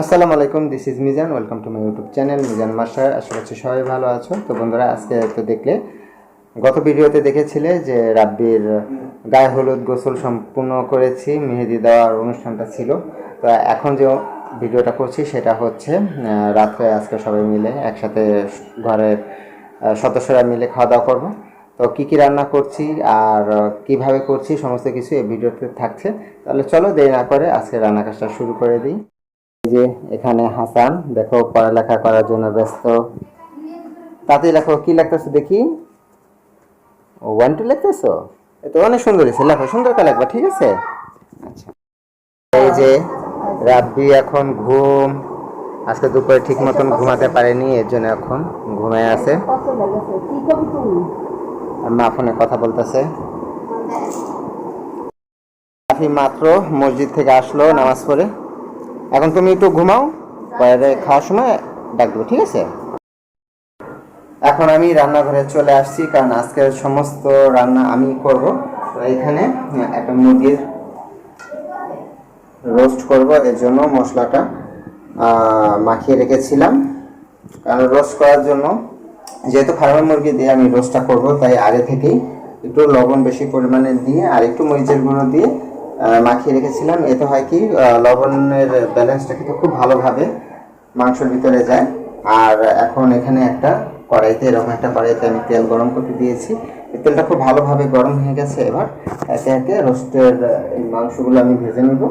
আসসালামু আলাইকুম this is Mizan welcome to my YouTube channel Mizan Master আশা করছি সবাই ভালো আছো। তো বন্ধুরা, আজকে তো দেখলে, গত ভিডিওতে দেখেছিলে যে রাব্বির গায়ে হলুদ গোসল সম্পূর্ণ করেছি, মেহেদি দেওয়ার অনুষ্ঠানটা ছিল। তো এখন যে ভিডিওটা করছি, সেটা হচ্ছে রাত্রে আজকে সবাই মিলে একসাথে ঘরের সদস্যরা মিলে খাওয়া দাওয়া করব। তো কী কী রান্না করছি আর কীভাবে করছি, সমস্ত কিছু এই ভিডিওতে থাকছে। তাহলে চলো দেরি না করে আজকে রান্না কাজটা শুরু করে দিই। যে এখানে হাসান দেখো পড়ালেখা করার জন্য ব্যস্ত। তাতে লেখো কি লিখতেছো দেখি? ওয়ান টু লিখতেছো তো অনেক সুন্দর হয়েছে লেখো সুন্দর করে লেখবা ঠিক আছে? আচ্ছা। এই যে রাব্বি এখন ঘুম। আজকে দুপুরে ঠিক মতন ঘুমাতে পারেনি এর জন্য এখন ঘুমায় আছে। মা ফোনে কথা বলতেছে। মাত্র মসজিদ থেকে আসলো নামাজ পড়ে। এখন তুমি একটু ঘুমাও পরে খাওয়ার সময় ডাকবো ঠিক আছে? এখন আমি রান্নাঘরে চলে আসছি, কারণ আজকের সমস্ত রান্না আমি করব। এখানে একটা মুরগির রোস্ট করব, এর জন্য মশলাটা মাখিয়ে রেখেছিলাম। কারণ রোস্ট করার জন্য, যেহেতু ফার্মের মুরগি দিয়ে আমি রোস্টটা করব, তাই আগে থেকেই একটু লবণ বেশি পরিমাণে দিয়ে, আর একটু মরিচের গুঁড়ো দিয়ে মাখিয়ে রেখেছিলাম। এতে হয় কি লবণের ব্যালেন্সটা কিন্তু খুব ভালোভাবে মাংসের ভিতরে যায়। আর এখন এখানে একটা কড়াইতে, এরকম একটা কড়াইতে আমি তেল গরম করতে দিয়েছি। তেলটা খুব ভালোভাবে গরম হয়ে গেছে এবার। একে একে রোস্টের এই মাংসগুলো আমি ভেজে নেব।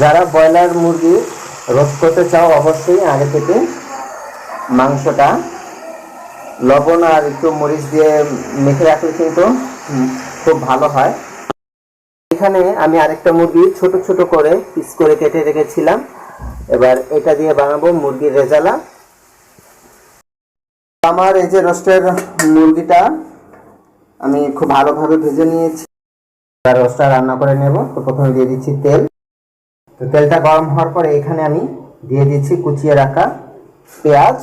যারা ব্রয়লার মুরগি রোস্ট করতে চাও, অবশ্যই আগে থেকে মাংসটা, লবণ আর একটু মরিচ দিয়ে মেখে রাখলে কিন্তু খুব ভালো হয়। এখানে আমি আরেকটা মুরগি ছোট ছোট করে পিস করে কেটে রেখেছিলাম। এবার এটা দিয়ে বানাবো মুরগির রেজালা। আমার এই যে রোস্টের মুরগিটা আমি খুব ভালোভাবে ভেজে নিয়েছি। রোস্টটা রান্না করে নেব। তো প্রথমে দিয়ে দিচ্ছি তেল। তো তেলটা গরম হওয়ার পরে এখানে আমি দিয়ে দিচ্ছি কুচিয়ে রাখা পেঁয়াজ।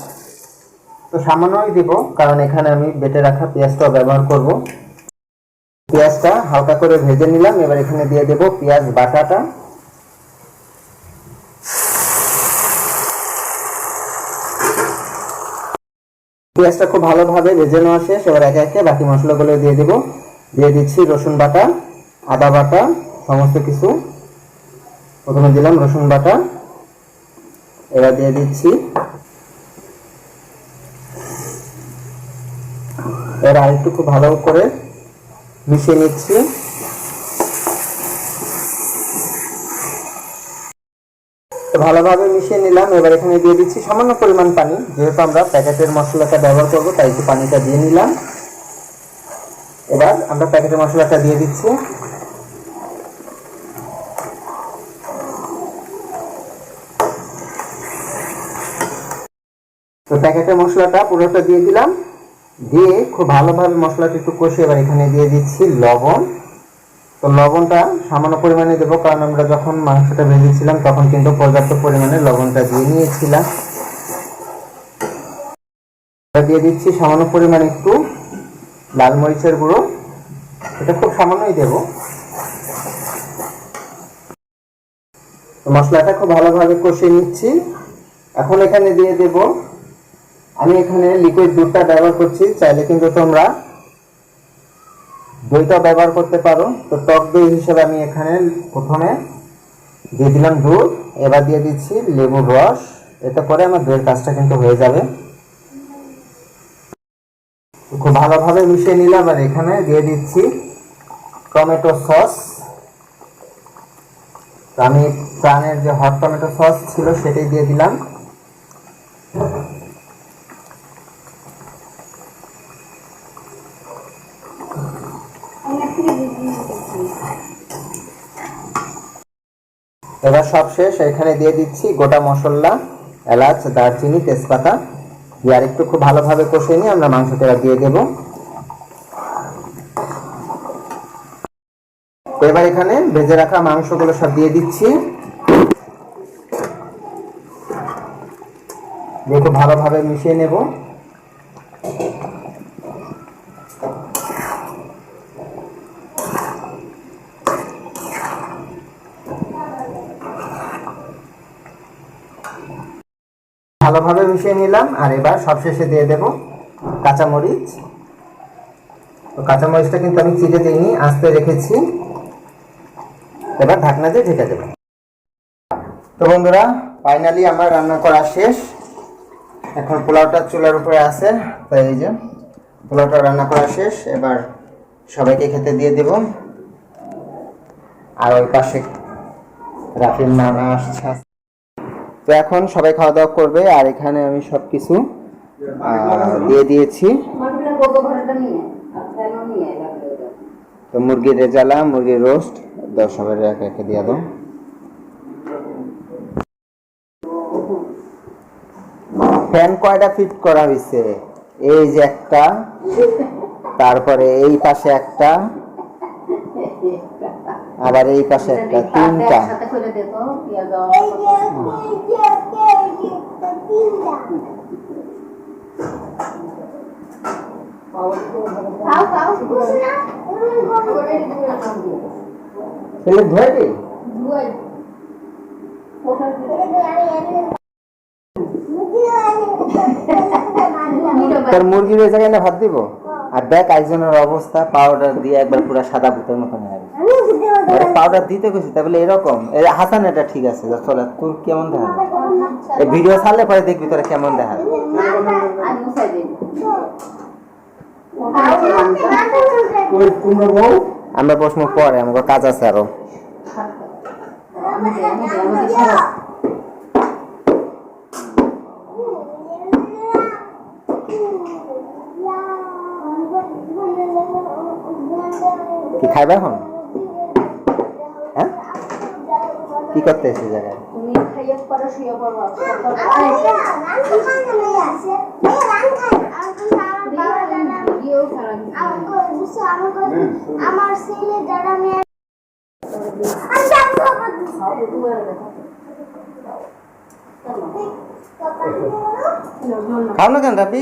তো সামান্যই দেব, কারণ এখানে আমি বেটে রাখা পেঁয়াজটাও ব্যবহার করব। পেঁয়াজটা হালকা করে ভেজে নিলাম, এবার এখানে দিয়ে দেব পেঁয়াজ বাটাটা। পেঁয়াজটা খুব ভালোভাবে ভেজে নেওয়া শেষ, এবার একে একে বাকি মশলাগুলো দিয়ে দেব। দিয়ে দিচ্ছি রসুন বাটা, আদা বাটা, সমস্ত কিছু। প্রথমে দিলাম রসুন বাটা। এবার দিয়ে দিচ্ছি এবার আরেকটু খুব ভালো করে মিশিয়ে নিচ্ছি। ভালোভাবে মিশিয়ে নিলাম। এবার এখানে দিয়ে দিচ্ছি সামান্য পরিমাণ পানি। যেহেতু আমরা প্যাকেটের মশলাটা ব্যবহার করব, তাই একটু পানিটা দিয়ে নিলাম। এবার আমরা প্যাকেটের মশলাটা দিয়ে দিচ্ছি। প্যাকেটের মশলাটা পুরোটা দিয়ে দিলাম। দিয়ে খুব ভালোভাবে মশলাটা একটু কষে এবার এখানে দিয়ে দিচ্ছি লবণ। তো লবণটা সামান্য পরিমাণে দেবো, কারণ আমরা যখন মাংসটা ভেজেছিলাম তখন কিন্তু পর্যাপ্ত পরিমাণে লবণটা দিয়ে নিয়েছিলাম। দিয়ে দিচ্ছি সামান্য পরিমাণে একটু লাল মরিচের গুঁড়ো। এটা খুব সামান্যই দেবো। মশলাটা খুব ভালোভাবে কষিয়ে নিচ্ছি। এখন এখানে দিয়ে দেব আমি এখানে লিকুইড দুধটা ব্যবহার করছি। চাইলে কিন্তু তোমরা দইটা ব্যবহার করতে পারো। তো টক দই হিসেবে আমি এখানে প্রথমে দিয়ে দিলাম দুধ। এবার দিয়ে দিচ্ছি লেবুর রস। এতে করে আমার দইয়ের কাজটা কিন্তু হয়ে যাবে। খুব ভালোভাবে মিশিয়ে নিলাম আর এখানে দিয়ে দিচ্ছি টমেটো সস। আমি প্রাণের যে হট টমেটো সস ছিল সেটাই দিয়ে দিলাম। এবার সব শেষ, এখানে দিয়ে দিচ্ছি গোটা মশলা, এলাচ, দারচিনি, তেজপাতা। আর একটু খুব ভালোভাবে কষিয়ে নিয়ে আমরা মাংসটা দিয়ে দেব। এবার এখানে ভেজে রাখা মাংসগুলো সব দিয়ে দিচ্ছি। দিয়ে খুব ভালোভাবে মিশিয়ে নেব। ভালোভাবে মিশিয়ে নিলাম, আর এবার সবশেষে দিয়ে দেব কাঁচামরিচ। তো কাঁচামরিচটা কিন্তু আমি চিড়ে দিইনি, আস্তে রেখেছি। এবার ঢাকনা দিয়ে ঢেকে দেব। তো বন্ধুরা, ফাইনালি আমার রান্না করা শেষ। এখন পোলাওটা চুলার উপরে আছে, তাই এই যে পোলাওটা রান্না করা শেষ। এবার সবাইকে খেতে দিয়ে দেব। আর ওই পাশে রাফির নানা আসছে। তো এখন সবাই খাওয়া দাওয়া করবে, আর এখানে আমি সব কিছু দিয়ে দিয়েছি। তো মুরগির রেজালা মুরগির রোস্ট, দাও সবাই একে একে দিয়ে দাও ফ্যান কয়টা ফিট করা হয়েছে এই যে একটা, তারপরে এই পাশে একটা আবার এই পাশে একটা তিনটা। ধুয়ে। তোর মুরগির ওই জায়গায় না ভাত দিব? আর দেখ একজনের অবস্থা পাউডার দিয়ে একবার পুরো সাদা ভূতের মতন হয়ে গেছে। পাউডার দিতে গেছি তা বলে এরকম। এই হাসান এটা ঠিক আছে যা চলে তোর কেমন দেখা? এই ভিডিও ছাড়লে পরে দেখবি তোরা কেমন দেখা। আমরা বসবো পরে আমাকে কাজ আছে আরও। কি খাইবে এখন? হ্যাঁ? কি করতে এসে জায়গায়। আমার ছেলে যারা মেয়ে খাও, না কেন রাবি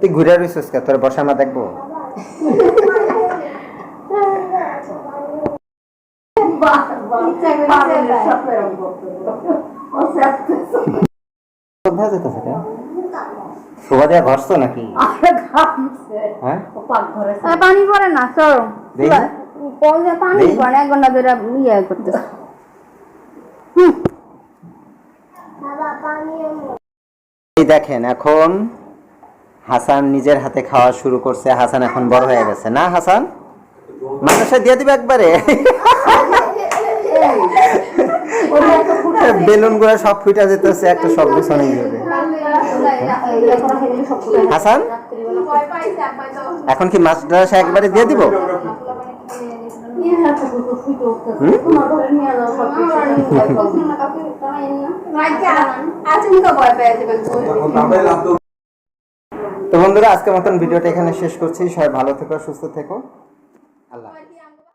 তুই ঘুরে রইছিস কে? তোর বসা মা দেখব? কোথায় যেতেছে কেন শোভা দেওয়া ঘরছো নাকি? হ্যাঁ? পানি পড়ে না চলো। দেখি। পরে পানি এক ঘণ্টা ধরে ইয়ে করতে এই দেখেন এখন হাসান নিজের হাতে খাওয়া শুরু করছে। হাসান এখন বড় হয়ে গেছে। না হাসান? মানুষে দিয়ে দিবে একবারে। বেলুনগুলো সব ফুটা যেতেছে একটা শব্দ শোনা যাবে। হাসান? এখন কি মাছটা সে একবারে দিয়ে দিব? তো বন্ধুরা আজকের মতন ভিডিওটা এখানে শেষ করছি সবাই ভালো থেকো সুস্থ থেকো।